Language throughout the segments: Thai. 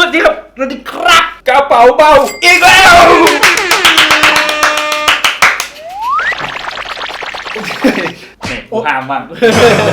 สวัสดีครับสวัสดีครับกระเป๋าเบาอีกแล้วนี่กูห้ามมั่ง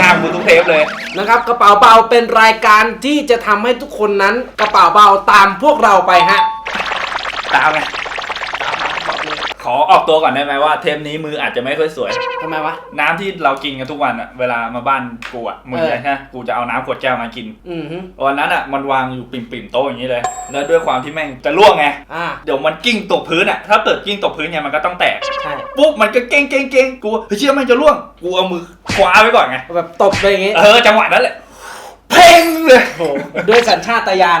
ห้ามกูทุกเทปเลย นะครับกระเป๋าเบาเป็นรายการที่จะทำให้ทุกคนนั้นกระเป๋าเบาตามพวกเราไปฮะ ตามไงข อออกตัวก่อนได้ไหมว่าเทปนี้มืออาจจะไม่ค่อยสวย ทำไมวะ น้ำที่เรากินกันทุกวันอะเวลามาบ้านกูอะมึงเออเลยฮะกูจะเอาน้ำขวดแก้วมากิน อือฮึวันนั้นอะมันวางอยู่ปิ่มๆโต๊ะอย่างนี้เลย แล้วด้วยความที่แม่งจะล่วงไง อ่า เดี๋ยวมันกิ้งตกพื้นอะถ้าเกิดกิ้งตกพื้นเนี่ยมันก็ต้องแตก ใช่ปุ๊บมันก็เก้งเก้งเก้งกูเฮ้ยเชื่อมันจะล่วง กูเอามือคว้าไว้ก่อนไง แบบตบไปอย่างงี้ เออจังหวะนั้นแหละ เพ่งเลยโอ้โหด้วยสัญชาตญาณ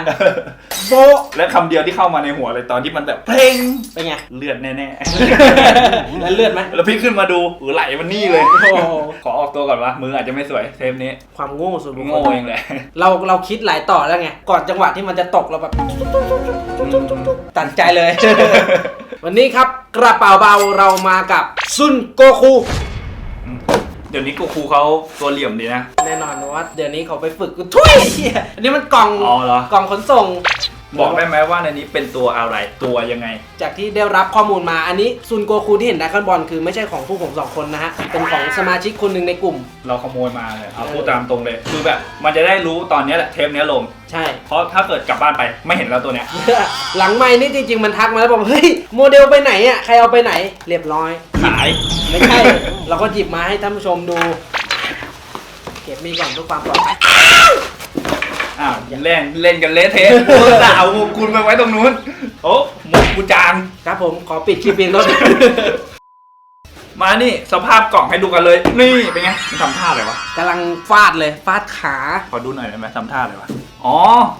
โบะและคำเดียวที่เข้ามาในหัวเลยตอนที่มันแบบเพ่งเป็นไง เลือดแน่ แล้วเลือดไหมๆ แล้วพี่ขึ้นมาดูอือไหลมันนี่เลย โอ้โหขอออกตัวก่อนว่ามืออาจจะไม่สวยเทปนี้ความโง่ส่วนบุคคโง่ลเองแหละเราเราคิดหลายต่อแล้วไง ก่อนจังหวะที่มันจะตกเราแบบ ตัดใจเลย วันนี้ครับกระเป๋าเบาเรามากับซุนโกคู เดี๋ยวนี้กูครูเขาตัวเหลี่ยมดีนะ แน่นอนว่าเดี๋ยวนี้เขาไปฝึกกูทุยเหี้ยอันนี้มันกล่องอ๋อเหรอ กล่องขนส่ง บอกได้ไหมว่าในนี้เป็นตัวอะไรตัวยังไง จากที่ได้รับข้อมูลมาอันนี้ซุนโกคูที่เห็นดักกันบอลคือไม่ใช่ของพวกผมสองคนนะฮะ เป็นของสมาชิกคนหนึ่งในกลุ่ม เราขโมยมาเลยเอาพูดตามตรงเลย คือแบบมันจะได้รู้ตอนเนี้ยแหละเทปเนี้ยลง ใช่ เพราะถ้าเกิดกลับบ้านไปไม่เห็นแล้วตัวเนี้ย หลังไม่นี่จริง ๆ มันทักมาแล้วบอกเฮ้ยโมเดลไปไหนอะใครเอาไปไหนเรียบร้อย ขาย ไม่ใช่ เราก็หยิบมาให้ท่านผู้ชมดู เก็บมีก่อนเพื่อความปลอดภัย อ้าวเล่นเล่นกันเละเทะกูสาวมุกคุณไปไว้ตรงนู้น โอ้มุกกูจางครับผมขอปิดคลิปเพียงเท่านี้มานี่สภาพกล่องให้ดูกันเลย นี่เป็นไงมันทำท่าอะไรวะกำลังฟาดเลยฟาดขา ขอดูหน่อยได้ไหมทำท่าอะไรวะ อ๋อ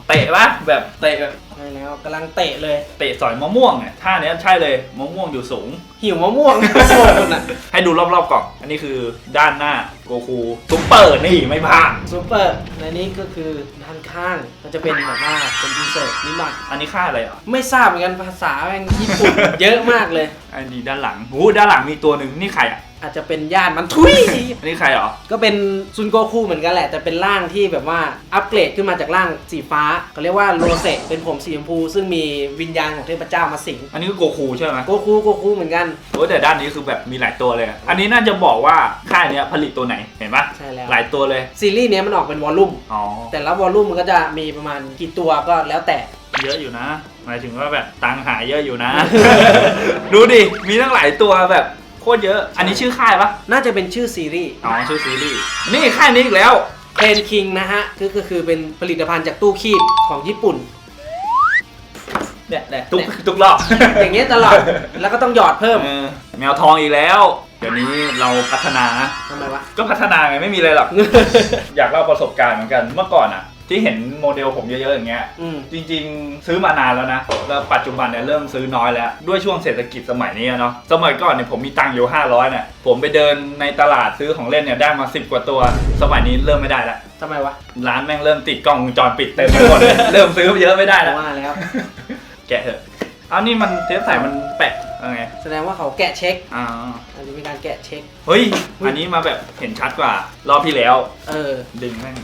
เตะปะแบบเตะแบบใช่แล้วกำลังเตะเลย เตะสอยมะม่วงเนี่ยท่าเนี้ยใช่เลยมะม่วงอยู่สูง หิวมะม่วงมะม่วงน่ะให้ดูรอบๆกล่อง อันนี้คือด้านหน้าโกคูซุปเปอร์นี่ไม่พลาดซูเปอร์ในนี้ก็คือด้านข้างมันจะเป็นแบบว่าเป็นอินเสิร์ตนิดหน่อยอันนี้ค่าอะไรอะไม่ทราบเหมือนกันภาษาแม่งญี่ปุ่น เยอะมากเลย อันนี้ด้านหลังโอ้ด้านหลังมีตัวหนึ่งนี่ใครอะ อาจจะเป็นญาติมันทุย อันนี้ใครเหรอ ก็เป็นซุนโกคูเหมือนกันแหละ แต่เป็นร่างที่แบบว่าอัปเกรดขึ้นมาจากร่างสีฟ้าเขาเรียกว่าโรเซเป็นผมสีชมพู ซึ่งมีวิญญาณของเทพเจ้ามาสิงอันนี้ก็โกคูใช่ไหมโกคูโกคูเหมือนกัน โอ้แต่ด้านนี้คือแบบมีหลายตัวเลยอะอันนี้น่าจะบอกว่าค่ายเนี้ยผลิตตัวไหนเห็นปะใช่แล้ว หลายตัวเลย ซีรีส์เนี้ยมันออกเป็นวอลลุ่มอ๋อ แต่ละวอลลุ่มมันก็จะมีประมาณกี่ตัวก็แล้วแต่ เยอะอยู่นะ หมายถึงว่าแบบตังค์หายเยอะอยู่นะ ดูดิ มีตั้งหลายตัวแบบ โคตรเยอะ อันนี้ชื่อค่ายปะน่าจะเป็นชื่อซีรีส์อ๋อชื่อซีรีส์นี่ค่ายนี้อีกแล้วเพนคิงนะฮะก็ก็คือเป็นผลิตภัณฑ์จากตู้คีบของญี่ปุ่น เนี่ยเนี่ยทุกทุกรอบอย่างเงี้ยตลอด แล้วก็ต้องหยอดเพิ่ม เออแมวทองอีกแล้ว เดี๋ยวนี้เราพัฒนานะ ทำไมวะ ก็พัฒนาไงไม่มีอะไรหรอก อยากเล่าประสบการณ์เหมือนกัน เมื่อก่อนอะ ที่เห็นโมเดลผมเยอะๆอย่างเงี้ย อืม จริงๆ ซื้อมานานแล้วนะ แล้วปัจจุบันเนี่ยเริ่มซื้อน้อยแล้ว ด้วยช่วงเศรษฐกิจสมัยนี้อะเนาะ สมัยก่อนเนี่ยผมมีตังค์อยู่ 500เนี่ย ผมไปเดินในตลาดซื้อของเล่นเนี่ยได้มา 10 กว่าตัว สมัยนี้เริ่มไม่ได้ละ ทำไมวะร้านแม่งเริ่มติดกล้องวงจรปิดเต็มไปหมดเริ่มซื้อเยอะไม่ได้แล้วว่าแล้ว แกะเถอะเอานี่มันเทปใส่มันแปะอะไรไงแสดงว่าเขาแกะเช็คอ่าอาจจะมีการแกะเช็ค เฮ้ย อันนี้มาแบบเห็นชัดกว่ารอบที่แล้ว เออ ดึงแม่ง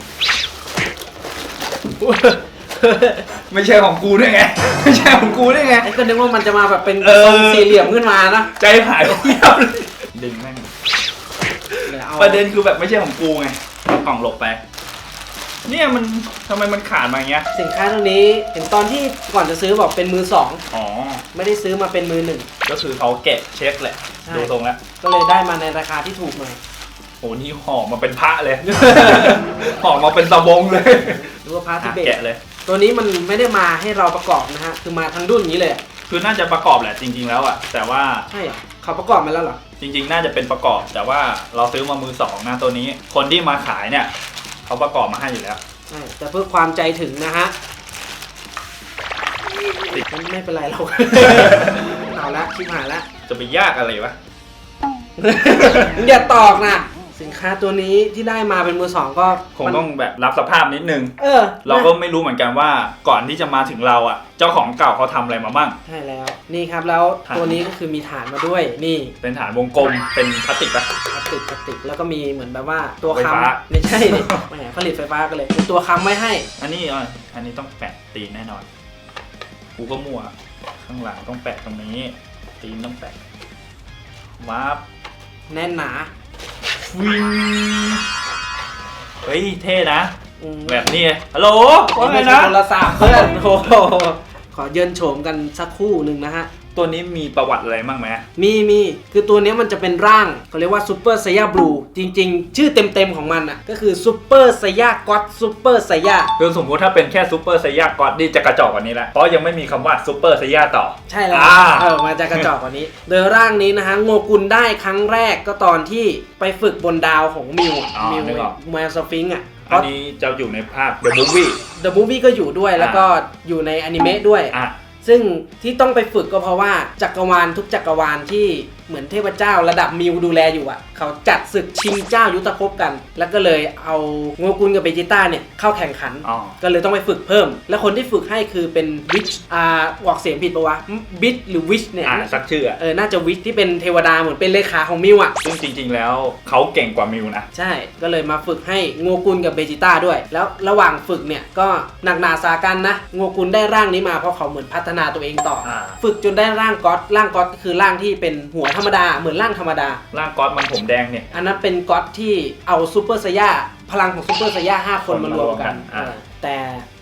ไม่ใช่ของกูด้วยไง ไม่ใช่ของกูด้วยไง ไอ้ก็นึกว่ามันจะมาแบบเป็นเออ ทรงสี่เหลี่ยมขึ้นมานะใจหายเพียบเลยดึงแม่งเดี๋ยวเอาประเด็นคือแบบไม่ใช่ของกูไงเอากล่องหลบไป เนี่ยมันทำไมมันขาดมาอย่างเงี้ย สินค้าตัวนี้เห็นตอนที่ก่อนจะซื้อบอกเป็นมือสองอ๋อ ไม่ได้ซื้อมาเป็นมือหนึ่ง ก็คือเขาแกะเช็คแหละ ใช่ ดูตรงแล้ว ก็เลยได้มาในราคาที่ถูกหน่อย โหนี่ห่อมาเป็นพระเลย ห่อมาเป็นตะบงเลยหรือว่าพาร์ทิอะเบตแกะเลย ตัวนี้มันไม่ได้มาให้เราประกอบนะฮะคือมาทั้งดุนอย่างนี้เลยคือน่าจะประกอบแหละจริง ๆ แล้วอะแต่ว่าใช่เหรอเขาประกอบมาแล้วเหรอจริง ๆ น่าจะเป็นประกอบ แต่ว่าเราซื้อมามือสองนะตัวนี้ คนที่มาขายเนี่ยเขาประกอบมาให้อยู่แล้ว ใช่แต่เพื่อความใจถึงนะฮะมันไม่เป็นไรเรา เอาละชิบหายละจะไปยากอะไรวะ มึงอย่าตอกนะ สินค้าตัวนี้ที่ได้มาเป็นมือสองก็คงมันต้องแบบรับสภาพนิดนึง เออเราก็นะไม่รู้เหมือนกันว่าก่อนที่จะมาถึงเราอะ เจ้าของเก่าเขาทำอะไรมามั่งใช่แล้ว นี่ครับแล้วฐานตัวนี้ก็คือมีฐานมาด้วยนี่ เป็นฐานวงกลมเป็นพลาสติกปะพลาสติกพลาสติกแล้วก็มีเหมือนแบบว่าตัวไฟฟ้าค้ำไม่ใช่ดิแหมผลิตไฟฟ้ากันเลยเป็นตัวค้ำไว้ให้ อันนี้อะอันนี้ต้องแปะตีนแน่นอนกูก็มั่วข้างหลังต้องแปะตรงนี้ ตีนต้องแปะวาร์ปแน่นหนา วิงเฮ้ย เท่นะอืมแบบนี้ฮัลโหลว่าไงไม่ใช่นะโทรศัพท์เพื่อนโอ้โห ขอเยินโฉมกันสักครู่หนึ่งนะฮะ ตัวนี้มีประวัติอะไรบ้างไหมมีมีคือตัวเนี้ยมันจะเป็นร่างเขาเรียกว่าซูเปอร์ไซยาบลูจริง ๆ ชื่อเต็มๆของมันอะก็คือซูเปอร์ไซยาก็อตซูเปอร์ไซยาคือสมมติถ้าเป็นแค่ซูเปอร์ไซยากอดนี่จะกระจอกกว่านี้แหละเพราะยังไม่มีคำว่าซูเปอร์ไซยาต่อ ใช่แล้วอ่า เออมาจากกระจอกกว่านี้ โดยร่างนี้นะฮะโงกุลได้ครั้งแรกก็ตอนที่ไปฝึกบนดาวของมิวอ๋อมิวนึกออก แมวสฟิงค์อะเพอันราะ นี้จะอยู่ในภาพ The Movie The Movie ก็อยู่ด้วยแล้วก็อยู่ในอนิเมะด้วย อะ ซึ่งที่ต้องไปฝึกก็เพราะว่าจักรวาลทุกจักรวาลที่เหมือนเทพเจ้าระดับมิวดูแลอยู่อะ เขาจัดศึกชิงเจ้ายุทธภพกัน แล้วก็เลยเอาโงกุลกับเบจิต้าเนี่ยเข้าแข่งขัน อ๋อ ก็เลยต้องไปฝึกเพิ่ม และคนที่ฝึกให้คือเป็นวิชอ่าออกเสียงผิดปะวะบิชหรือวิชเนี่ยอะสักชื่ออะเออน่าจะวิชที่เป็นเทวดาเหมือนเป็นเลขาของมิวอะ ซึ่งจริง ๆ แล้วเขาเก่งกว่ามิวนะ ใช่ ก็เลยมาฝึกให้โงกุลกับเบจิต้าด้วย แล้วระหว่างฝึกเนี่ยก็หนักหนาสากันนะ โงกุลได้ร่างนี้มาเพราะเขาเหมือนพัฒนาตัวเองต่ออ่าฝึกจนได้ร่างก๊อตร่างก๊อตก็คือร่างที่เป็นหัวธรรมดาเหมือนร่างธรรมดา ร่างก๊อตมันผมแดงเนี่ย อันนั้นเป็นก๊อตที่เอาซูเปอร์ไซย่าพลังของซูเปอร์ไซย่าห้าคนมารวมกันอ่าเออ แต่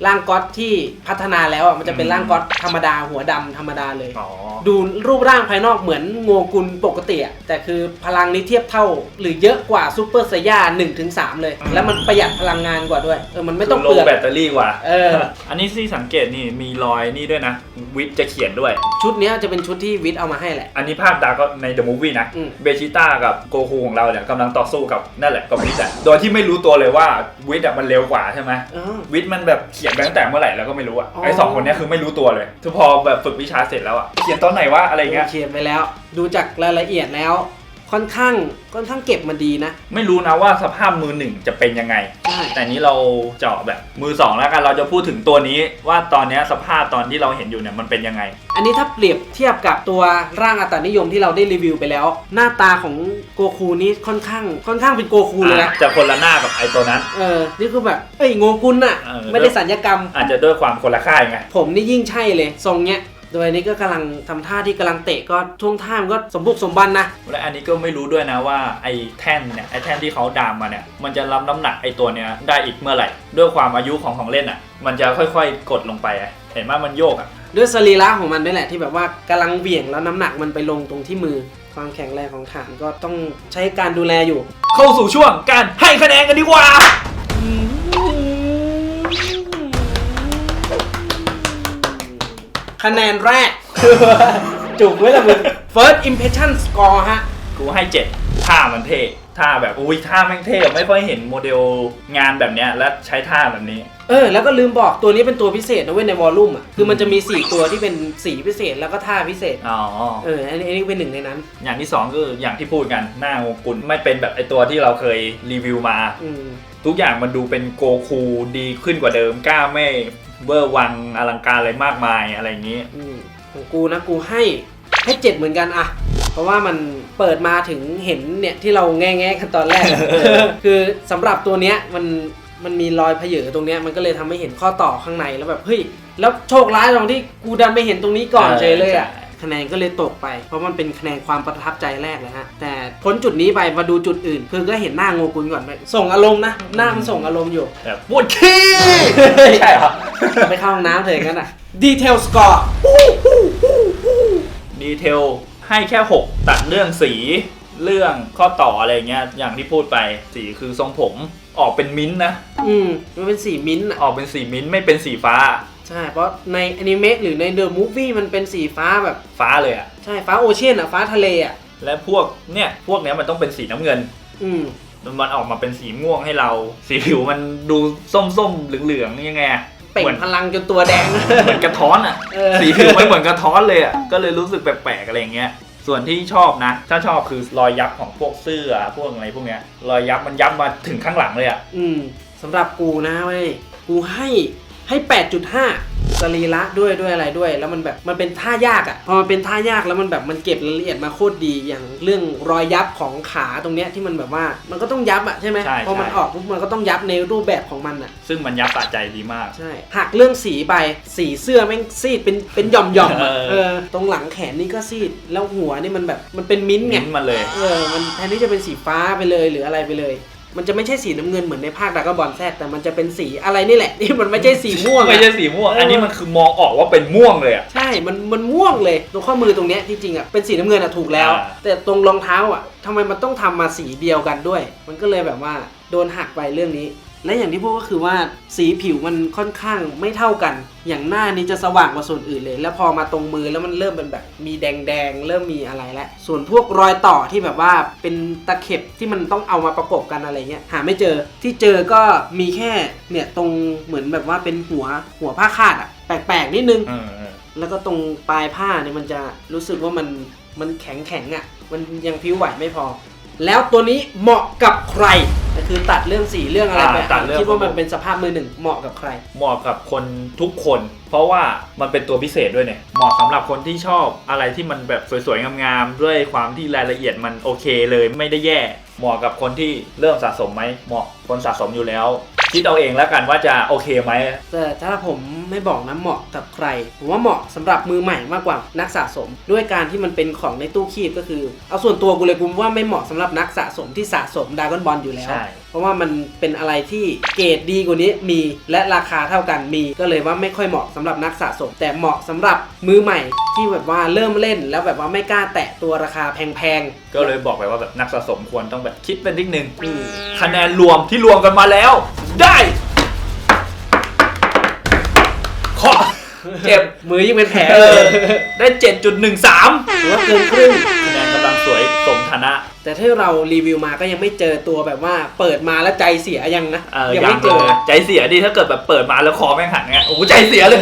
ร่างก๊อตที่พัฒนาแล้วอะมันจะเป็นร่างก๊อตธรรมดาหัวดำธรรมดาเลย อ๋อ ดูรูปร่างภายนอกเหมือนโงกุลปกติอะแต่คือพลังนี้เทียบเท่า หรือเยอะกว่าซูเปอร์ไซย่า1-3ถึง3เลย อืม แล้วมันประหยัดพลังงานกว่าด้วยเออมันไม่ต้องคืเปลืโลองแบตเตอรี่กว่า เออ อันนี้ที่สังเกตนี่มีรอยนี่ด้วยนะ วิทย์จะเขียนด้วย ชุดเนี้ยจะเป็นชุดที่วิทย์เอามาให้แหละ อันนี้ภาพดาก็ใน The Movie นะ อืม เบจิต้ากับโกคูของเราเนี่ยกำลังต่อสู้กับนั่นแหละกับวิทย์อะโดยที่ไม่รู้ตัวเลยว่าวิทย์อะมันเร็วกว่าใช่ไหมเออ วิทย์มันแบบเขียนไปตั้งแต่เมื่อไหร่แล้วก็ไม่รู้อะอ๋อไอสองคนเนี้ยคือไม่รู้ตัวเลยคือพอแบบฝึกวิชาเสร็จแล้วอะเขียนตอนไหนวะอะไรเงี้ย เขียนไปแล้ว ดูจากรายละเอียดแล้ว ค่อนข้างค่อนข้างเก็บมาดีนะ ไม่รู้นะว่าสภาพมือหนึ่งจะเป็นยังไง ใช่แต่นี้เราเจาะแบบมือสองแล้วกันเราจะพูดถึงตัวนี้ว่าตอนเนี้ยสภาพตอนที่เราเห็นอยู่เนี่ยมันเป็นยังไง อันนี้ถ้าเปรียบเทียบกับตัวร่างอัตนิยมที่เราได้รีวิวไปแล้ว หน้าตาของโกคูนี้ค่อนข้างค่อนข้างเป็นโกคูเลยนะ จะคนละหน้ากับไอตัวนั้น เออ นี่คือแบบเอ้ยโงกุลน่ะ เออ ไม่ได้สัญญกรรม อาจจะด้วยความคนละค่ายไง ผมนี่ยิ่งใช่เลย ทรงเนี้ย โดยอันนี้ก็กำลังทำท่าที่กำลังเตะก็ท่วงท่ามนก็สมบุกสมบันนะ และอันนี้ก็ไม่รู้ด้วยนะว่าไอ้แท่นเนี่ยไอ้แท่นที่เขาดามมาเนี่ยมันจะรับน้ำหนักไอ้ตัวเนี้ยได้อีกเมื่อไหร่ ด้วยความอายุของของเล่นอะ มันจะค่อยๆกดลงไปอะเห็นว่ามันโยกอะ ด้วยสรีระของมันด้วยแหละที่แบบว่ากำลังเหวี่ยงแล้วน้ำหนักมันไปลงตรงที่มือ ความแข็งแรงของฐานก็ต้องใช้การดูแลอยู่ เข้าสู่ช่วงการให้คะแนนกันดีกว่า คะแนนแรก จุกไว้ละมึง first impression score ฮะ กูให้เจ็ดท่ามันเท่ท่าแบบอุ้ยท่าแม่งเท่อะไม่ค่อยเห็นโมเดลงานแบบเนี้ยแล้วใช้ท่าแบบนี้ เออ แล้วก็ลืมบอกตัวนี้เป็นตัวพิเศษนะเว้ยในวอลลุ่มอะ คือมันจะมี 4 ตัวที่เป็นสีพิเศษแล้วก็ท่าพิเศษ อ๋อ เออ อันนี้อันนี้เป็นหนึ่งในนั้น อย่างที่สองคืออย่างที่พูดกันหน้าโงกุลไม่เป็นแบบไอตัวที่เราเคยรีวิวมา อืม ทุกอย่างมันดูเป็นโกคูดีขึ้นกว่าเดิมกล้าไม่ เบอร์วังอลังการอะไรมากมายอะไรอย่างนี้ อืมของกูนะกูให้ให้เจ็ดเหมือนกันอะเพราะว่ามันเปิดมาถึงเห็นเนี่ยที่เราแง่แง่ๆกันตอนแรก คือสำหรับตัวเนี้ยมันมันมีรอยเพเยอตรงเนี้ยมันก็เลยทำให้เห็นข้อต่อข้างในแล้วแบบเฮ้ยแล้วโชคร้ายตรงที่กูดันไปเห็นตรงนี้ก่อนใช่เฉยเลยอะ ใช่ คะแนนก็เลยตกไป เพราะมันเป็นคะแนนความประทับใจแรกเลยฮะ แต่พ้นจุดนี้ไปมาดูจุดอื่น คือก็เห็นหน้าโงกุลก่อนไปส่งอารมณ์นะ หน้ามันส่งอารมณ์อยู่แบบปวดขี้ใช่เหรอไปเข้าห้องน้ำเถอะงั้นอะดีเทลสกอร์ดีเทลให้แค่ 6 ตัดเรื่องสีเรื่องข้อต่ออะไรเงี้ยอย่างที่พูดไปสีคือทรงผมออกเป็นมิ้นท์นะ อืมมันเป็นสีมิ้นท์อะออกเป็นสีมิ้นท์ไม่เป็นสีฟ้า ใช่ เพราะในอนิเมะหรือในเดอะมูฟวี่มันเป็นสีฟ้าแบบ ฟ้าเลยอะใช่ฟ้าโอเชียนอะ ฟ้าทะเลอะ และพวกเนี่ยพวกเนี้ยมันต้องเป็นสีน้ำเงิน อืมมันออกมาเป็นสีม่วงให้เรา สีผิวมันดูส้มๆเหลืองๆยังไงอะเปล่เหมืงอนพลังจนตัวแดง เหมือนกระท้อนอะ เออ สีผิวไม่เหมือนกระท้อนเลยอะ ก็เลยรู้สึกแปลกๆอะไรอย่างเงี้ย ส่วนที่ชอบนะ ถ้าชอบคือรอยยับของพวกเสื้อพวกอะไรพวกเนี้ย รอยยับมันยับมาถึงข้างหลังเลยอะ อืมสำหรับกูนะเว้ยกูให้ ให้ 8.5สรีระด้วยด้วยอะไรด้วย แล้วมันแบบมันเป็นท่ายากอะ่ะพอมันเป็นท่ายากแล้วมันแบบมันเก็บรายละเอียดมาโคตรดีอย่างเรื่องรอยยับของขาตรงเนี้ยที่มันแบบว่ามันก็ต้องยับอะ่ะใช่ไหมใช่พอมันใช่ ออกปุ๊บมันก็ต้องยับในรูปแบบของมันอะ ซึ่งมันยับสะใจดีมาก ใช่หักเรื่องสีไปสีเสื้อแม่งซีดเป็นเป็นหย่อมหย่อมๆอะเออ เออ ตรงหลังแขนนี่ก็ซีด แล้วหัวนี่มันแบบมันเป็นมิ้นท์ไง มิ้นท์มาเลย เออ มันแทนที่จะเป็นสีฟ้าไปเลยหรืออะไรไปเลย มันจะไม่ใช่สีน้ำเงินเหมือนในภาคดรากอนบอลแซดแต่มันจะเป็นสีอะไรนี่แหละ ที่มันไม่ใช่สีม่วงอะ ไม่ใช่สีม่วงเอออัอันนี้มันคือมองออกว่าเป็นม่วงเลยอะ ใช่ มัน มันม่วงเลย ตรงข้อมือตรงเนี้ยจริงๆอะ เป็นสีน้ำเงินอะถูกแล้ว อ่า แต่ตรงรองเท้าอะทำไมมันต้องทำมาสีเดียวกันด้วย มันก็เลยแบบว่าโดนหักไปเรื่องนี้ และอย่างที่พูดก็คือว่าสีผิวมันค่อนข้างไม่เท่ากัน อย่างหน้านี้จะสว่างกว่าส่วนอื่นเลย แล้วพอมาตรงมือแล้วมันเริ่มเป็นแบบมีแดงๆ เริ่มมีอะไรแล้ว ส่วนพวกรอยต่อที่แบบว่าเป็นตะเข็บที่มันต้องเอามาประกบกันอะไรเงี้ยหาไม่เจอที่เจอก็มีแค่เนี่ยตรงเหมือนแบบว่าเป็นหัวหัวผ้าคาดอะแปลกๆนิดนึงเออเออแล้วก็ตรงปลายผ้าเนี่ยมันจะรู้สึกว่ามันมันแข็งแข็งๆอะ่ะมันยังพิ้วไหวไม่พอ แล้วตัวนี้เหมาะกับใคร ก็คือตัดเรื่องสีเรื่องอะไรไปอ่าตัดเรื่อง คิดว่ามันเป็นสภาพมือหนึ่งเหมาะกับใคร เหมาะกับคนทุกคน เพราะว่ามันเป็นตัวพิเศษด้วยเนี่ยเหมาะสำหรับคนที่ชอบอะไรที่มันแบบสวยๆงามๆด้วยความที่รายละเอียดมันโอเคเลยไม่ได้แย่ เหมาะกับคนที่เริ่มสะสมไหมเหมาะคนสะสมอยู่แล้ว คิดเอาเองแล้วกันว่าจะโอเคไหมแต่ถ้าผมไม่บอกนะเหมาะกับใคร ผมว่าเหมาะสำหรับมือใหม่มากกว่านักสะสม ด้วยการที่มันเป็นของในตู้คีบก็คือ เอาส่วนตัวกูเลยกูว่าไม่เหมาะสำหรับนักสะสมที่สะสมดากอนบอลอยู่แล้วใช่ เพราะว่ามันเป็นอะไรที่เกรดดีกว่านี้มีและราคาเท่ากันมีก็เลยว่าไม่ค่อยเหมาะสำหรับนักสะสม แต่เหมาะสำหรับมือใหม่ที่แบบว่าเริ่มเล่นแล้วแบบว่าไม่กล้าแตะตัวราคาแพงๆ ก็เลยบอกไปว่าแบบนักสะสมควรต้องแบบคิดเป็นนิดนึงอืมคะแนนรวมที่รวมกันมาแล้ว ได้ขอเจ็บมือยิ่งเป็นแผลเอเลอยได้ 7.13หรือว่าเกินครึ่งคะแนนกำลังส วยสมฐานะ แต่ที่เรารีวิวมาก็ยังไม่เจอตัวแบบว่าเปิดมาแล้วใจเสียยังนะเออยังยัไม่งเจอเลยใจเสียดิถ้าเกิดแบบเปิดมาแล้วคอแม่งหันเงี้ยโอ้โหใจเสียเลย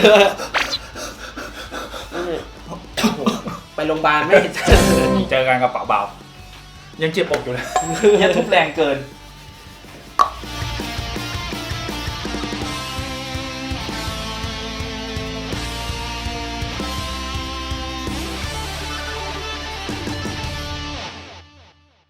เออโอ้โหไปโรงพยาบาลไม่เห็นเจอ เจอกันกระเป๋าเบายังเจ็บอกอยู่เลยยังทุบแรงเกิน